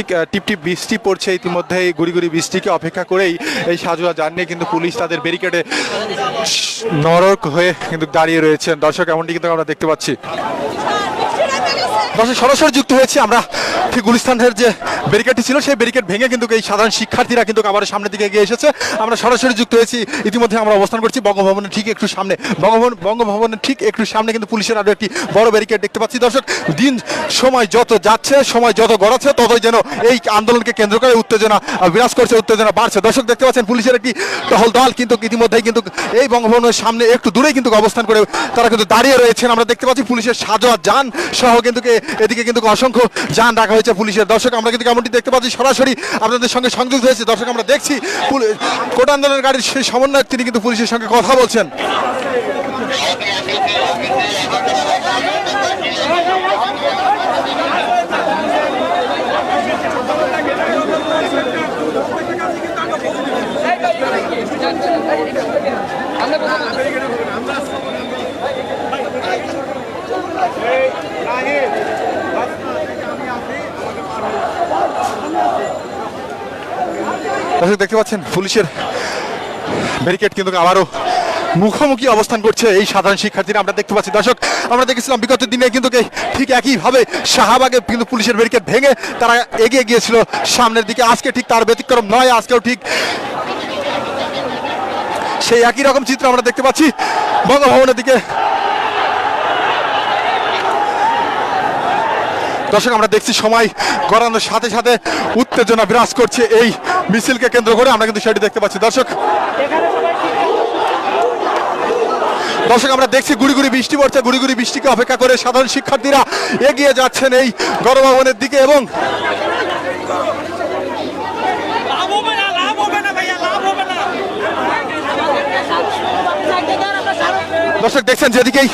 ঠিক টিপটিপ বৃষ্টি পড়ছে ইতিমধ্যে এই গুড়ি গুড়ি বৃষ্টিকে অপেক্ষা করেই এই সাজুয়া যান নিয়ে কিন্তু পুলিশ তাদের ব্যারিকেডে নরক হয়ে কিন্তু দাঁড়িয়ে রয়েছেন দর্শক, এমনটি কিন্তু আমরা দেখতে পাচ্ছি। দর্শক সরাসরি যুক্ত হয়েছি আমরা। ঠিক গুলিস্তানের যে ব্যারিকেডটি ছিল, সেই ব্যারিকেড ভেঙে কিন্তু এই সাধারণ শিক্ষার্থীরা কিন্তু আবার সামনের দিকে এগিয়ে এসেছে। আমরা সরাসরি যুক্ত হয়েছি, ইতিমধ্যে আমরা অবস্থান করছি বঙ্গভবনের ঠিক একটু সামনে। বঙ্গভবন, বঙ্গভবনের ঠিক একটু সামনে কিন্তু পুলিশের আরও একটি বড় ব্যারিকেড দেখতে পাচ্ছি। দর্শক, দিন, সময় যত যাচ্ছে, সময় যত গড়াচ্ছে, ততই যেন এই আন্দোলনকে কেন্দ্র করে উত্তেজনা বিরাজ করছে, উত্তেজনা বাড়ছে। দর্শক, দেখতে পাচ্ছেন, পুলিশের একটি টহল দল কিন্তু ইতিমধ্যেই কিন্তু এই বঙ্গভবনের সামনে একটু দূরেই কিন্তু অবস্থান করে তারা কিন্তু দাঁড়িয়ে রয়েছেন। আমরা দেখতে পাচ্ছি, পুলিশের সাজোয়া যান সহ কিন্তু এদিকে কিন্তু অসংখ্য যান রাখা হয়েছে পুলিশের। দর্শক, আমরা কিন্তু কেমনটি দেখতে পাচ্ছি সরাসরি আপনাদের সঙ্গে সংযুক্ত হয়েছে। দর্শক, আমরা দেখছি কোট আন্দোলনের গাড়ির সেই সমন্বয়ক, তিনি কিন্তু পুলিশের সঙ্গে কথা বলছেন। দর্শক দেখতে পাচ্ছেন, পুলিশের ব্যারিকেড কিন্তু আবারও মুখোমুখি অবস্থান করছে এই সাধারণ শিক্ষার্থীরা। আমরা দেখতে পাচ্ছি, দর্শক, আমরা দেখেছিলাম বিগত দিনে কিন্তু ঠিক একইভাবে শাহবাগে কিন্তু পুলিশের ব্যারিকেড ভেঙে তারা এগিয়ে গিয়েছিল সামনের দিকে। আজকে ঠিক তার ব্যতিক্রম নয়, আজকেও ঠিক সেই একই রকম চিত্র আমরা দেখতে পাচ্ছি বঙ্গভবনের দিকে। দর্শক, আমরা দেখছি সময় গড়ানোর সাথে সাথে উত্তেজনা বিরাজ করছে এই মিছিলকে কেন্দ্র করে আমরা কিন্তু সেটি দেখতে পাচ্ছি। দর্শক দর্শক, আমরা দেখছি গুড়ি গুড়ি বৃষ্টি পড়ছে, গুড়ি গুড়ি বৃষ্টিকে অপেক্ষা করে সাধারণ শিক্ষার্থীরা এগিয়ে যাচ্ছেন এই গণভবনের দিকে এবং দর্শক, দেখছেন যেদিকেই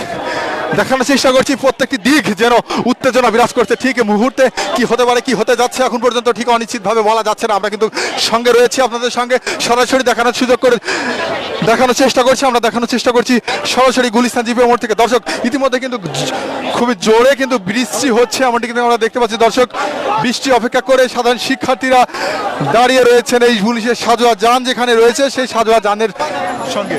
দেখানোর চেষ্টা করছি, প্রত্যেকটি দিক যেন উত্তেজনা বিরাজ করছে। ঠিক মুহূর্তে কি হতে পারে, কি হতে যাচ্ছে এখন পর্যন্ত ঠিক অনিশ্চিতভাবে বলা যাচ্ছে না। আমরা কিন্তু সঙ্গে রয়েছি আপনাদের সঙ্গে, সরাসরি দেখানোর সুযোগ করে দেখানোর চেষ্টা করছি, আমরা দেখানোর চেষ্টা করছি সরাসরি গুলিস্তান জিপি মোড় থেকে। দর্শক, ইতিমধ্যে কিন্তু খুবই জোরে কিন্তু বৃষ্টি হচ্ছে, এমনটি কিন্তু আমরা দেখতে পাচ্ছি। দর্শক, বৃষ্টি অপেক্ষা করে সাধারণ শিক্ষার্থীরা দাঁড়িয়ে রয়েছেন এই পুলিশের সাজোয়া যান যেখানে রয়েছে, সেই সাজোয়া যানের সঙ্গে।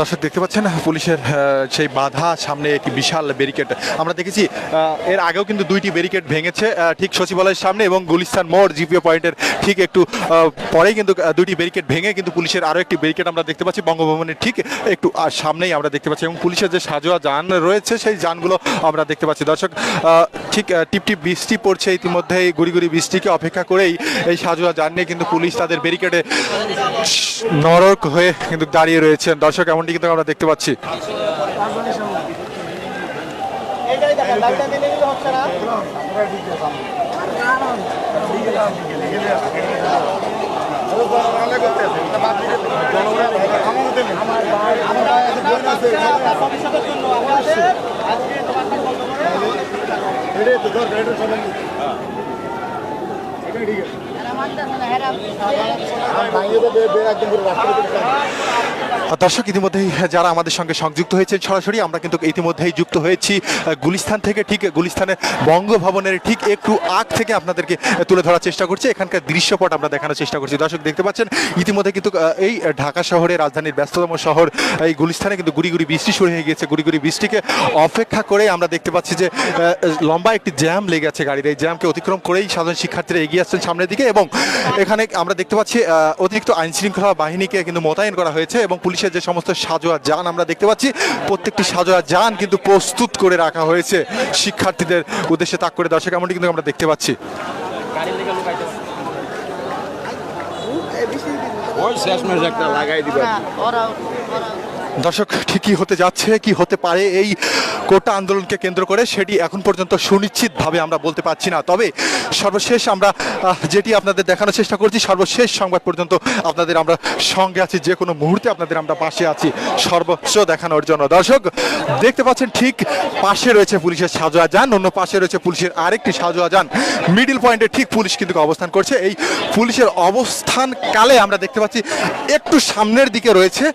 দর্শক দেখতে পাচ্ছেন পুলিশের সেই বাধা সামনে একটি বিশাল ব্যারিকেড আমরা দেখেছি এর আগেও কিন্তু দুইটি ব্যারিকেড ভেঙেছে ঠিক সচিবালয়ের সামনে এবং গুলিস্তান মোড়, জিপিও পয়েন্টের ঠিক একটু পরেই কিন্তু দুইটি ব্যারিকেড ভেঙে কিন্তু পুলিশের আরও একটি ব্যারিকেড আমরা দেখতে পাচ্ছি, বঙ্গভবনের ঠিক একটু সামনেই আমরা দেখতে পাচ্ছি এবং পুলিশের যে সাজোয়া যান রয়েছে, সেই যানগুলো আমরা দেখতে পাচ্ছি। দর্শক ঠিক টিপটিপ বৃষ্টি পড়ছে ইতিমধ্যে এই গুড়ি গুড়ি বৃষ্টিকে অপেক্ষা করেই এই সাজোয়া যান নিয়ে কিন্তু পুলিশ তাদের ব্যারিকেডে নরক হয়ে কিন্তু দাঁড়িয়ে রয়েছেন। দর্শক এমনটি কিন্তু আমরা দেখতে পাচ্ছি। এইটাই দেখেন দর্শক, ইতিমধ্যেই যারা আমাদের সঙ্গে সংযুক্ত হয়েছেন, সরাসরি আমরা কিন্তু ইতিমধ্যেই যুক্ত হয়েছি গুলিস্তান থেকে। ঠিক গুলিস্তানের বঙ্গভবনের ঠিক একটু আগ থেকে আপনাদেরকে তুলে ধরার চেষ্টা করছি। এখানকার দৃশ্যপট আমরা দেখানোর চেষ্টা করছি। দর্শক, দেখতে পাচ্ছেন, ইতিমধ্যে কিন্তু এই ঢাকা শহরে রাজধানীর ব্যস্ততম শহর, এই গুলিস্তানে কিন্তু গুড়ি গুড়ি বৃষ্টি শুরু হয়ে গিয়েছে। গুড়ি গুড়ি বৃষ্টিকে অপেক্ষা করে আমরা দেখতে পাচ্ছি যে লম্বা একটি জ্যাম লেগে আছে গাড়ির। এই জ্যামকে অতিক্রম করেই সাধারণ শিক্ষার্থীরা এগিয়ে আসছেন সামনের দিকে এবং এখানে আমরা দেখতে পাচ্ছি অতিরিক্ত আইন শৃঙ্খলা বাহিনীকে কিন্তু মোতায়েন করা হয়েছে এবং পুলিশের যে সমস্ত সাজোয়া যান আমরা দেখতে পাচ্ছি প্রত্যেকটি সাজোয়া যান কিন্তু প্রস্তুত করে রাখা হয়েছে শিক্ষার্থীদের উদ্দেশ্যে তাক করে দর্শক এমনটি কিন্তু আমরা দেখতে পাচ্ছি। ওই একটা লাগাই দিবা। ওরা ওরা দর্শক, ঠিকই হতে যাচ্ছে, কি হতে পারে এই কোটা আন্দোলনকে কেন্দ্র করে সেটি এখন পর্যন্ত সুনিশ্চিতভাবে আমরা বলতে পারছি না। তবে সর্বশেষ আমরা যেটি আপনাদের দেখানোর চেষ্টা করছি, সর্বশেষ সংবাদ পর্যন্ত আপনাদের আমরা সঙ্গে আছি, যে কোনো মুহূর্তে আপনাদের আমরা পাশে আছি সর্বোচ্চ দেখানোর জন্য। দর্শক, দেখতে পাচ্ছেন ঠিক পাশে রয়েছে পুলিশের সাজোয়া যান, অন্য পাশে রয়েছে পুলিশের আরেকটি সাজোয়া যান। মিডিল পয়েন্টে ঠিক পুলিশ কিন্তু অবস্থান করছে। এই পুলিশের অবস্থান কালে আমরা দেখতে পাচ্ছি, একটু সামনের দিকে রয়েছে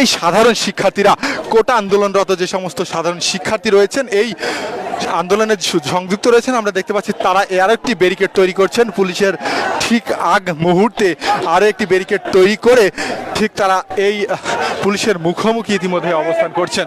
এই সাধারণ শিক্ষার্থীরা, কোটা আন্দোলনরত যে সমস্ত সাধারণ শিক্ষার্থী রয়েছেন, এই আন্দোলনে সংযুক্ত রয়েছেন, আমরা দেখতে পাচ্ছি তারা আর একটি ব্যারিকেড তৈরি করছেন। পুলিশের ঠিক আগ মুহূর্তে আরও একটি ব্যারিকেড তৈরি করে ঠিক তারা এই, পুলিশের মুখোমুখি ইতিমধ্যে অবস্থান করছেন।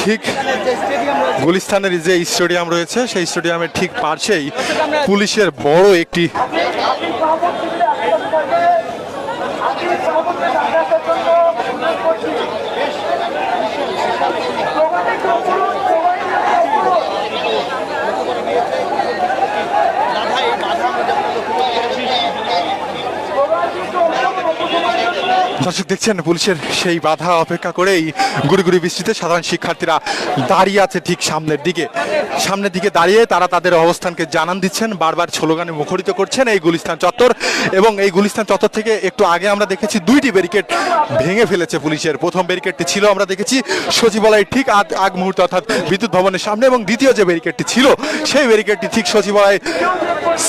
ঠিক গুলিস্তানের যে স্টেডিয়াম রয়েছে সেই স্টেডিয়ামের ঠিক পাশেই পুলিশের বড় একটি দর্শক দেখছেন, পুলিশের সেই বাধা অপেক্ষা করেই গুড়ি গুড়ি বৃষ্টিতে সাধারণ শিক্ষার্থীরা দাঁড়িয়ে আছে ঠিক সামনের দিকে। সামনের দিকে দাঁড়িয়ে তারা তাদের অবস্থানকে জানান দিচ্ছেন, বারবার স্লোগানে মুখরিত করছেন এই গুলিস্তান চত্বর এবং এই গুলিস্তান চত্বর থেকে একটু আগে আমরা দেখেছি দুইটি ব্যারিকেড ভেঙে ফেলেছে পুলিশের। প্রথম ব্যারিকেডটি ছিল, আমরা দেখেছি সচিবালয় ঠিক আগ আগ মুহূর্তে অর্থাৎ বিদ্যুৎ ভবনের সামনে এবং দ্বিতীয় যে ব্যারিকেডটি ছিল, সেই ব্যারিকেডটি ঠিক সচিবালয়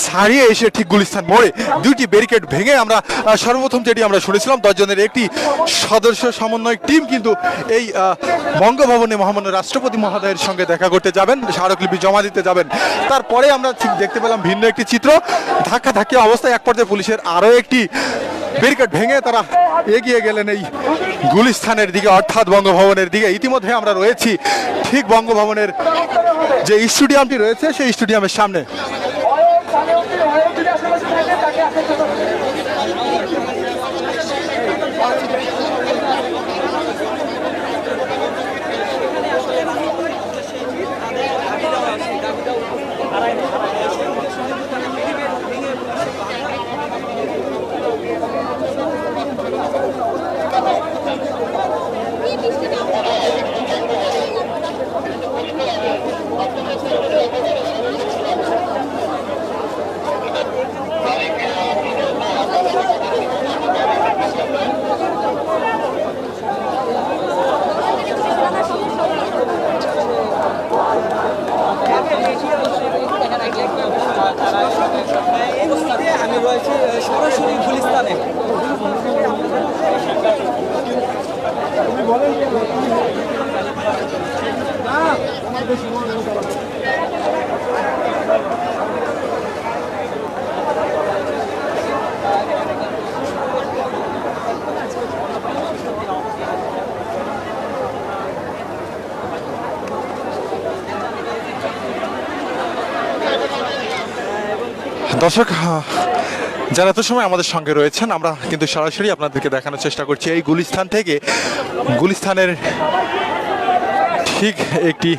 ছাড়িয়ে এসে ঠিক গুলিস্তান মোড়ে দুইটি ব্যারিকেড ভেঙে আমরা সর্বপ্রথম যেটি আমরা শুনেছিলাম, দশজনের একটি সদস্য সমন্বয় টিম কিন্তু এই বঙ্গভবনে মহামান্য রাষ্ট্রপতি মহোদয়ের সঙ্গে দেখা করতে যাবেন, স্মারকলিপি জমা দিতে যাবেন। তারপরে আমরা ঠিক দেখতে পেলাম ভিন্ন একটি চিত্র। ধাক্কা ধাক্কি অবস্থায় এক পর্যায়ে পুলিশের আরও একটি ব্যারিকেড ভেঙে তারা এগিয়ে গেলেন এই গুলিস্থানের দিকে, অর্থাৎ বঙ্গভবনের দিকে। ইতিমধ্যে আমরা রয়েছি ঠিক বঙ্গভবনের যে স্টেডিয়ামটি রয়েছে, সেই স্টেডিয়ামের সামনে। দর্শক যারা এত সময় আমাদের সঙ্গে রয়েছেন, আমরা কিন্তু সরাসরি আপনাদেরকে দেখানোর চেষ্টা করছি। এই গুলিস্তান থেকে, গুলিস্তানের ঠিক একটি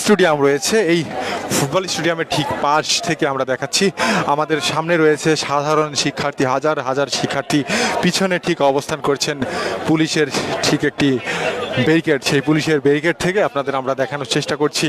স্টেডিয়াম রয়েছে। এই ফুটবল স্টেডিয়ামের ঠিক পাশ থেকে আমরা দেখাচ্ছি। আমাদের সামনে রয়েছে সাধারণ শিক্ষার্থী, হাজার হাজার শিক্ষার্থী পিছনে ঠিক অবস্থান করছেন পুলিশের ঠিক একটি ব্যারিকেড। সেই পুলিশের ব্যারিকেড থেকে আপনাদের আমরা দেখানোর চেষ্টা করছি।